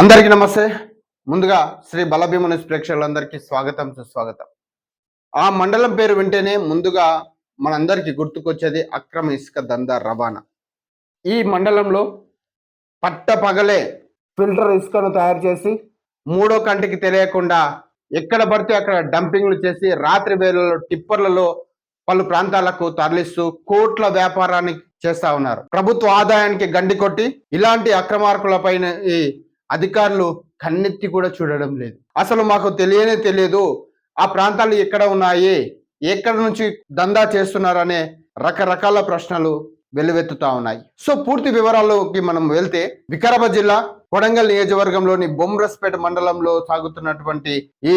అందరికీ నమస్తే. ముందుగా శ్రీ బలభీమ న్యూస్ ప్రేక్షకులందరికీ స్వాగతం సుస్వాగతం. ఆ మండలం పేరు వింటేనే ముందుగా మనందరికీ గుర్తుకొచ్చేది అక్రమ ఇసుక దందా రవాణా. ఈ మండలంలో పట్ట పగలే ఫిల్టర్ ఇసుకను తయారు చేసి మూడో కంటికి తెలియకుండా ఎక్కడ పడితే అక్కడ డంపింగ్లు చేసి రాత్రి వేళల్లో టిప్పర్లలో పలు ప్రాంతాలకు తరలిస్తూ కోట్ల వ్యాపారాన్ని చేస్తా ఉన్నారు. ప్రభుత్వ ఆదాయానికి గండి కొట్టి ఇలాంటి అక్రమార్కులపైన ఈ అధికారులు కన్నెత్తి కూడా చూడడం లేదు. అసలు మాకు తెలియనే తెలియదు ఆ ప్రాంతాలు ఎక్కడ ఉన్నాయి ఎక్కడ నుంచి దందా చేస్తున్నారనే రకరకాల ప్రశ్నలు వెల్లువెత్తుతా ఉన్నాయి. సో పూర్తి వివరాల్లోకి మనం వెళ్తే వికారాబాద్ జిల్లా కొడంగల్ నియోజకవర్గంలోని బొమ్రస్పేట మండలంలో సాగుతున్నటువంటి ఈ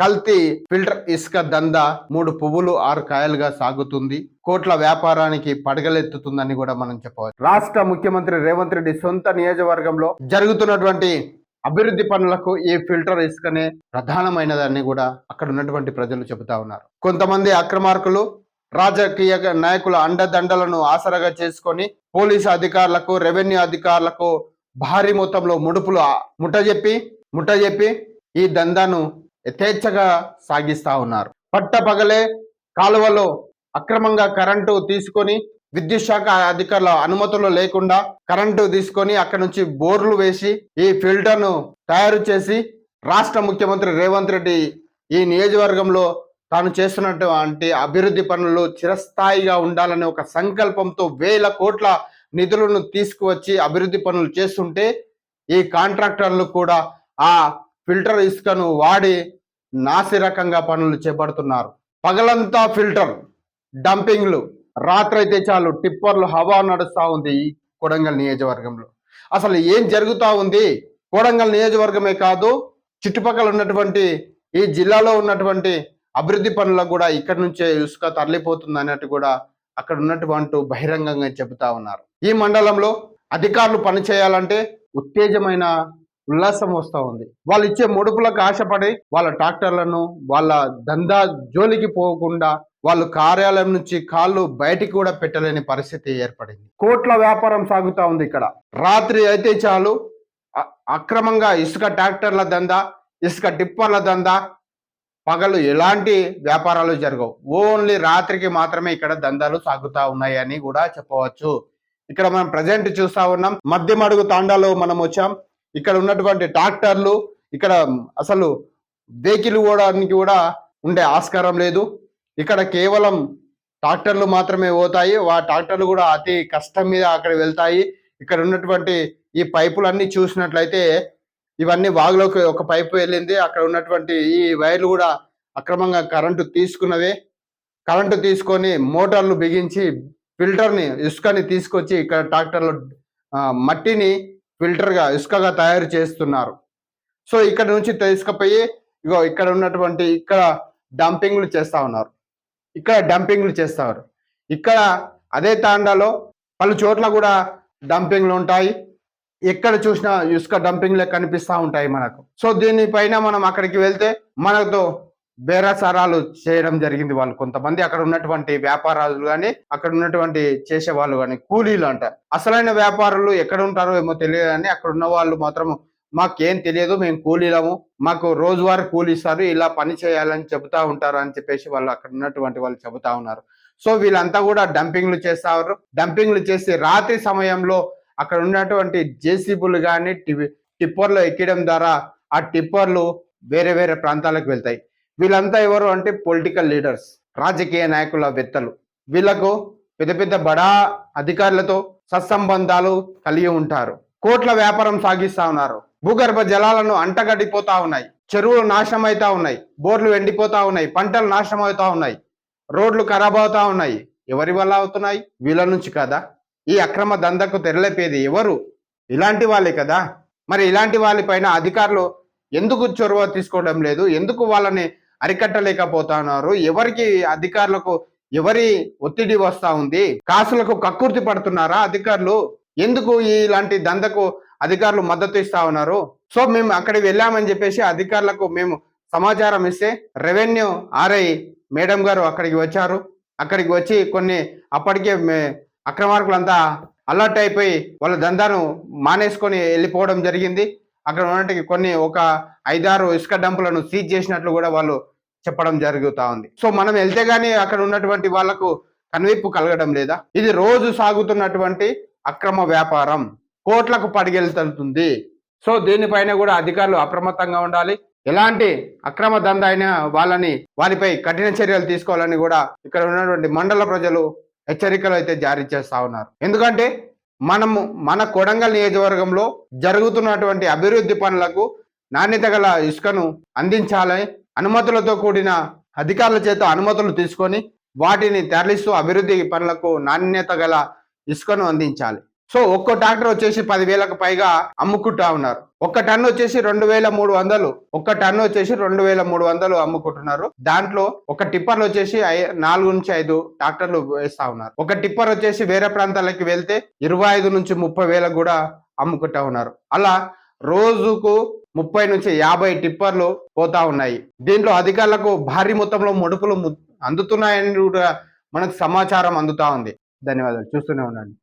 కల్తీ ఫిల్టర్ ఇసుక దందా మూడు పువ్వులు ఆరు కాయలుగా సాగుతుంది. కోట్ల వ్యాపారానికి పడగలెత్తుతుందని కూడా మనం చెప్పవచ్చు. రాష్ట్ర ముఖ్యమంత్రి రేవంత్ రెడ్డి సొంత నియోజకవర్గంలో జరుగుతున్నటువంటి అభివృద్ధి పనులకు ఈ ఫిల్టర్ ఇసుకనే ప్రధానమైనదని కూడా అక్కడ ఉన్నటువంటి ప్రజలు చెబుతా ఉన్నారు. కొంతమంది అక్రమార్కులు రాజకీయ నాయకుల అండదండలను ఆసరాగా చేసుకొని పోలీసు అధికారులకు రెవెన్యూ అధికారులకు భారీ మొత్తంలో ముడుపులు ముట్టజెప్పి ముట్టజెప్పి ఈ దందాను యథేచ్ఛగా సాగిస్తా ఉన్నారు. పట్టపగలే కాలువలో అక్రమంగా కరెంటు తీసుకొని విద్యుత్ శాఖ అధికారుల అనుమతులు లేకుండా కరెంటు తీసుకొని అక్కడ నుంచి బోర్లు వేసి ఈ ఫిల్టర్ను తయారు చేసి రాష్ట్ర ముఖ్యమంత్రి రేవంత్ రెడ్డి ఈ నియోజకవర్గంలో తాను చేస్తున్నటువంటి అభివృద్ధి పనులు చిరస్థాయిగా ఉండాలనే ఒక సంకల్పంతో వేల కోట్ల నిధులను తీసుకువచ్చి అభివృద్ధి పనులు చేస్తుంటే ఈ కాంట్రాక్టర్లు కూడా ఆ ఫిల్టర్ ఇసుకను వాడి నాసిరకంగా పనులు చేపడుతున్నారు. పగలంతా ఫిల్టర్ డంపింగ్లు రాత్రైతే చాలు టిప్పర్లు హవా నడుస్తూ ఉంది ఈ కొడంగల్ నియోజకవర్గంలో. అసలు ఏం జరుగుతూ ఉంది? కొడంగల్ నియోజకవర్గమే కాదు చుట్టుపక్కల ఉన్నటువంటి ఈ జిల్లాలో ఉన్నటువంటి అభివృద్ధి పనులకు కూడా ఇక్కడి నుంచే ఇసుక తరలిపోతుంది అన్నట్టు కూడా అక్కడ ఉన్నటువంటి బహిరంగంగా చెబుతా ఉన్నారు. ఈ మండలంలో అధికారులు పనిచేయాలంటే ఉత్తేజమైన ఉల్లాసం వస్తూ ఉంది. వాళ్ళు ఇచ్చే ముడుపులకు ఆశపడి వాళ్ళ ట్రాక్టర్లను వాళ్ళ దందా జోలికి పోకుండా వాళ్ళు కార్యాలయం నుంచి కాళ్ళు బయటికి కూడా పెట్టలేని పరిస్థితి ఏర్పడింది. కోట్ల వ్యాపారం సాగుతూ ఉంది ఇక్కడ. రాత్రి అయితే చాలు. అక్రమంగా ఇసుక ట్రాక్టర్ల దందా ఇసుక టిప్పర్ల దందా పగలు ఎలాంటి వ్యాపారాలు జరగవు. ఓన్లీ రాత్రికి మాత్రమే ఇక్కడ దందాలు సాగుతా ఉన్నాయని కూడా చెప్పవచ్చు. ఇక్కడ మనం ప్రజెంట్ చూస్తా ఉన్నాం. మధ్యమడుగు తాండాలో మనం వచ్చాం. ఇక్కడ ఉన్నటువంటి ట్రాక్టర్లు ఇక్కడ అసలు వెహికల్ పోవడానికి కూడా ఉండే ఆస్కారం లేదు. ఇక్కడ కేవలం ట్రాక్టర్లు మాత్రమే పోతాయి. ఆ ట్రాక్టర్లు కూడా అతి కష్టం మీద అక్కడ వెళ్తాయి. ఇక్కడ ఉన్నటువంటి ఈ పైపులన్నీ చూసినట్లయితే ఇవన్నీ వాగులోకి ఒక పైపు వెళ్ళింది. అక్కడ ఉన్నటువంటి ఈ వైర్లు కూడా అక్రమంగా కరెంటు తీసుకున్నవే. కరెంటు తీసుకొని మోటార్లు బిగించి ఫిల్టర్ని ఇసుకని తీసుకొచ్చి ఇక్కడ ట్రాక్టర్లో మట్టిని ఫిల్టర్గా ఇసుకగా తయారు చేస్తున్నారు. సో ఇక్కడ నుంచి తీసుకుపోయి ఇగో ఇక్కడ ఉన్నటువంటి ఇక్కడ డంపింగ్లు చేస్తూ ఉన్నారు. ఇక్కడ డంపింగ్లు చేస్తారు ఇక్కడ అదే తాండాలో పలు చోట్ల కూడా డంపింగ్లు ఉంటాయి. ఎక్కడ చూసినా ఇసుక డంపింగ్లే కనిపిస్తూ ఉంటాయి మనకు. సో దీనిపైన మనం అక్కడికి వెళ్తే మనతో బేరాసారాలు చేయడం జరిగింది వాళ్ళు. కొంతమంది అక్కడ ఉన్నటువంటి వ్యాపారాలు కానీ అక్కడ ఉన్నటువంటి చేసే వాళ్ళు కానీ కూలీలు అంట. అసలైన వ్యాపారులు ఎక్కడ ఉంటారో ఏమో తెలియదు కానీ అక్కడ ఉన్న వాళ్ళు మాత్రం మాకేం తెలియదు మేము కూలీలము మాకు రోజువారీ కూలీ ఇస్తారు ఇలా పని చేయాలని చెబుతా ఉంటారు అని చెప్పేసి వాళ్ళు అక్కడ ఉన్నటువంటి వాళ్ళు చెబుతా ఉన్నారు. సో వీళ్ళంతా కూడా డంపింగ్లు చేస్తారు డంపింగ్లు చేసి రాత్రి సమయంలో అక్కడ ఉన్నటువంటి జేసీబులు కానీ టిప్పర్లు ఎక్కడం ద్వారా ఆ టిప్పర్లు వేరే వేరే ప్రాంతాలకు వెళ్తాయి. వీళ్ళంతా ఎవరు అంటే పొలిటికల్ లీడర్స్ రాజకీయ నాయకుల వెత్తలు. వీళ్ళకు పెద్ద పెద్ద బడా అధికారులతో సత్సంబంధాలు కలిగి ఉంటారు. కోట్ల వ్యాపారం సాగిస్తా ఉన్నారు. భూగర్భ జలాలను అంటగడిపోతా ఉన్నాయి. చెరువులు నాశనం అవుతా ఉన్నాయి. బోర్లు ఎండిపోతా ఉన్నాయి. పంటలు నాశనం అవుతా ఉన్నాయి. రోడ్లు ఖరాబ్ అవుతా ఉన్నాయి. ఎవరి వల్ల అవుతున్నాయి? వీళ్ళ నుంచి కదా? ఈ అక్రమ దందకు తెరలేపేది ఎవరు? ఇలాంటి వాళ్ళే కదా. మరి ఇలాంటి వాళ్ళపైన అధికారులు ఎందుకు చొరవ తీసుకోవడం లేదు? ఎందుకు వాళ్ళని అరికట్టలేకపోతున్నారు. ఎవరికి అధికారులకు ఎవరి ఒత్తిడి వస్తా ఉంది? కాసులకు కక్కుర్తి పడుతున్నారా అధికారులు? ఎందుకు ఇలాంటి దందకు అధికారులు మద్దతు ఇస్తా ఉన్నారు? సో మేము అక్కడికి వెళ్ళామని చెప్పేసి అధికారులకు మేము సమాచారం ఇస్తే రెవెన్యూ ఆర్ఐ మేడం గారు అక్కడికి వచ్చారు. అక్కడికి వచ్చి కొన్ని అప్పటికే మే- అక్రమార్కులంతా అలర్ట్ అయిపోయి వాళ్ళ దందాను మానేసుకొని వెళ్ళిపోవడం జరిగింది. అక్కడ ఉన్నటువంటి కొన్ని ఒక ఐదారు ఇసుక డంపులను సీజ్ చేసినట్లు కూడా వాళ్ళు చెప్పడం జరుగుతూ ఉంది. సో మనం వెళ్తే గానీ అక్కడ ఉన్నటువంటి వాళ్ళకు కనువిప్పు కలగడం లేదా? ఇది రోజు సాగుతున్నటువంటి అక్రమ వ్యాపారం. కోట్లకు పడిగెళ్తుంది సో దీనిపైన కూడా అధికారులు అప్రమత్తంగా ఉండాలి. ఎలాంటి అక్రమ దంద అయినా వాళ్ళని వారిపై కఠిన చర్యలు తీసుకోవాలని కూడా ఇక్కడ ఉన్నటువంటి మండల ప్రజలు హెచ్చరికలు అయితే జారీ చేస్తా ఉన్నారు. ఎందుకంటే మనము మన కొడంగల్ నియోజకవర్గంలో జరుగుతున్నటువంటి అభివృద్ధి పనులకు నాణ్యత గల ఇసుకను అందించాలని అనుమతులతో కూడిన అధికారుల చేత అనుమతులు తీసుకొని వాటిని తరలిస్తూ అభివృద్ధి పనులకు నాణ్యత గల ఇసుకను అందించాలి. సో ఒక్కో ట్రాక్టర్ వచ్చేసి పదివేలకు పైగా అమ్ముకుంటా ఉన్నారు. ఒక్క టన్ను వచ్చేసి రెండు వేల మూడు వందలు. ఒక్క టన్ను వచ్చేసి రెండు వేల మూడు వందలు అమ్ముకుంటున్నారు. దాంట్లో ఒక టిప్పర్లు వచ్చేసి నాలుగు నుంచి ఐదు ట్రాక్టర్లు వేస్తా ఉన్నారు. ఒక టిప్పర్ వచ్చేసి వేరే ప్రాంతాలకి వెళ్తే ఇరవై ఐదు నుంచి ముప్పై వేలకు కూడా అమ్ముకుంటా ఉన్నారు. అలా రోజుకు ముప్పై నుంచి యాభై టిప్పర్లు పోతా ఉన్నాయి. దీంట్లో అధికారులకు భారీ మొత్తంలో ముడుపులు ము- అందుతున్నాయని కూడా మనకు సమాచారం అందుతా ఉంది. ధన్యవాదాలు. చూస్తూనే ఉండండి.